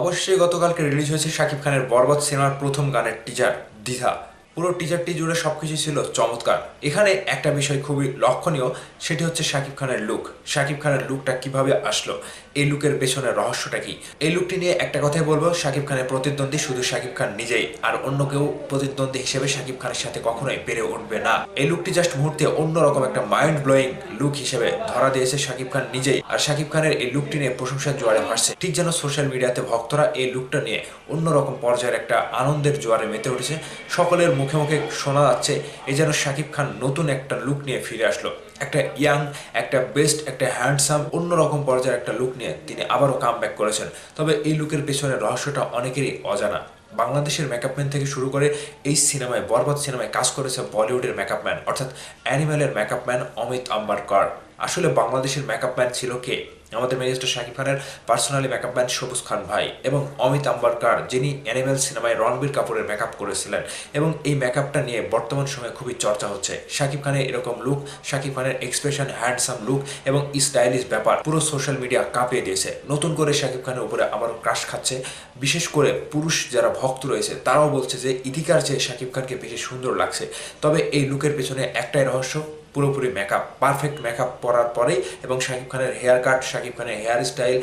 অবশ্যই গতকালকে রিলিজ হয়েছে শাকিব খানের বরবাদ সিনেমার প্রথম গানের টিজার দ্বিধা। পুরো টিজারটি জুড়ে সব সবকিছু ছিল চমৎকার। এখানে একটা বিষয় খুবই লক্ষণীয়, সেটি হচ্ছে শাকিব খানের লুক শাকিব খানের লুকটা কীভাবে আসলো? এই লুকের পেছনের রহস্যটা কি? এই লুকটি নিয়ে একটা কথাই বলব, শাকিব খানের প্রতিদ্বন্দ্বী শুধু শাকিব খান নিজেই, আর অন্য কেউ প্রতিদ্বন্দ্বী হিসেবে শাকিব খানের সাথে কখনোই পেরে উঠবে না। এই লুকটি জাস্ট মুহূর্তে অন্যরকম একটা মাইন্ড ব্লোয়িং লুক হিসেবে ধরা দিয়েছে শাকিব খান নিজেই। আর শাকিব খানের এই লুকটি নিয়ে প্রশংসার জোয়ারে ভাসছে। ঠিক যেন সোশ্যাল মিডিয়াতে ভক্তরা এই লুকটা নিয়ে অন্যরকম পর্যায়ের একটা আনন্দের জোয়ারে মেতে উঠেছে। সকলের মুখে মুখে শোনা যাচ্ছে এই যেন শাকিব খান নতুন একটা লুক নিয়ে ফিরে আসলো। একটা ইয়াং, একটা বেস্ট, একটা হ্যান্ডসাম, অন্যরকম পর্যায়ের একটা লুক নিয়ে তিনি আবারও কাম করেছেন। তবে এই লুকের পেছনে রহস্যটা অনেকেরই অজানা। বাংলাদেশের মেকআপম্যান থেকে শুরু করে এই সিনেমায়, বরবাদ সিনেমায় কাজ করেছে বলিউডের মেকআপম্যান অর্থাৎ অ্যানিম্যালের মেকআপম্যান অমিত আম্বারকর। আসলে বাংলাদেশের মেকআপম্যান ছিল কে? আমাদের মেজিস্টার শাকিব খানের পার্সোনালি মেকআপম্যান সবুজ খান ভাই এবং অমিত আম্বারকার, যিনি অ্যানিমেল সিনেমায় রণবীর কাপুরের মেকআপ করেছিলেন এবং এই মেকআপটা নিয়ে বর্তমান সময়ে খুবই চর্চা হচ্ছে। শাকিব খানের এরকম লুক শাকিব খানের এক্সপ্রেশন হ্যান্ডসাম লুক এবং স্টাইলিশ ব্যাপার পুরো সোশ্যাল মিডিয়া কাঁপিয়ে দিয়েছে। নতুন করে শাকিব খানের উপরে আবারও ক্রাশ খাচ্ছে। বিশেষ করে পুরুষ যারা ভক্ত রয়েছে, তারাও বলছে যে ইতিকার চেয়ে শাকিব খানকে বেশি সুন্দর লাগছে। তবে এই লুকের পেছনে একটাই রহস্য পুরোপুরি মেকআপ পারফেক্ট মেকআপ পরার পরেই এবং শাকিব খানের হেয়ার কাট শাকিব খানের হেয়ার স্টাইল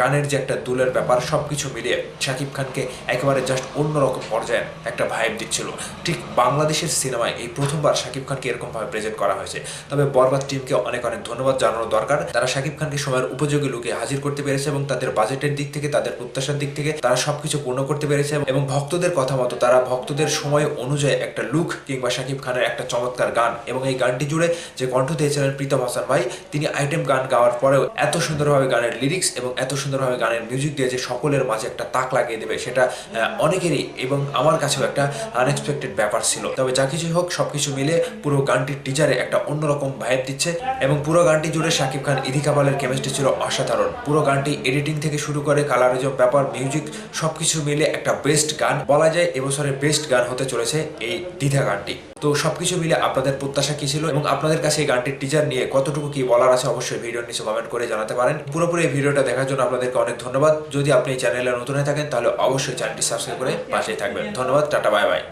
কানের যে একটা দুলের ব্যাপার সব কিছু মিলিয়ে শাকিব খানকে একেবারে জাস্ট অন্যরকম পর্যায়ে একটা ভাইব দিচ্ছিল। ঠিক বাংলাদেশের সিনেমায় এই প্রথমবার শাকিব খানকে এরকমভাবে প্রেজেন্ট করা হয়েছে। তবে বরবাদ টিমকে অনেক অনেক ধন্যবাদ জানানো দরকার। তারা শাকিব খানকে সময়ের উপযোগী লুকে হাজির করতে পেরেছে এবং তাদের বাজেটের দিক থেকে, তাদের প্রত্যাশার দিক থেকে তারা সবকিছু পূর্ণ করতে পেরেছে এবং ভক্তদের কথা মতো তারা ভক্তদের সময় অনুযায়ী একটা লুক কিংবা শাকিব খানের একটা চমৎকার গান এবং এই গানটি জুড়ে যে কণ্ঠ দিয়েছিলেন প্রীতম হাসান ভাই, তিনি আইটেম গান গাওয়ার পরেও এত সুন্দরভাবে গানের লিরিক্স এবং এত সুন্দরভাবে গানের মিউজিক দিয়ে যে সকলের মাঝে একটা তাক লাগিয়ে দেবে, সেটা অনেকেরই এবং আমার কাছেও একটা আনএক্সপেক্টেড ব্যাপার ছিল। তবে যা কিছুই হোক, সবকিছু মিলে পুরো গানটির টিজারে একটা অন্যরকম ভাইব দিচ্ছে এবং পুরো গানটি জুড়ে শাকিব খান ইদি কাপালের কেমিস্ট্রি ছিল অসাধারণ। পুরো গানটি এডিটিং থেকে শুরু করে কালারিজম ব্যাপার মিউজিক সবকিছু মিলে একটা বেস্ট গান বলা যায়, এবছরের বেস্ট গান হতে চলেছে এই দ্বিধা গানটি। তো সবকিছু মিলে আপনাদের প্রত্যাশা কি ছিল এবং আপনাদের কাছে এই গানটির টিচার নিয়ে কতটুকু কি বলার আছে অবশ্যই ভিডিওর নিচে কমেন্ট করে জানাতে পারেন। পুরোপুরি এই ভিডিওটা দেখার জন্য আপনাদেরকে অনেক ধন্যবাদ। যদি আপনি এই চ্যানেলে নতুন হয়ে থাকেন, তাহলে অবশ্যই চ্যানেলটি সাবস্ক্রাইব করে পাশেই থাকবেন। ধন্যবাদ, টাটা বাই বাই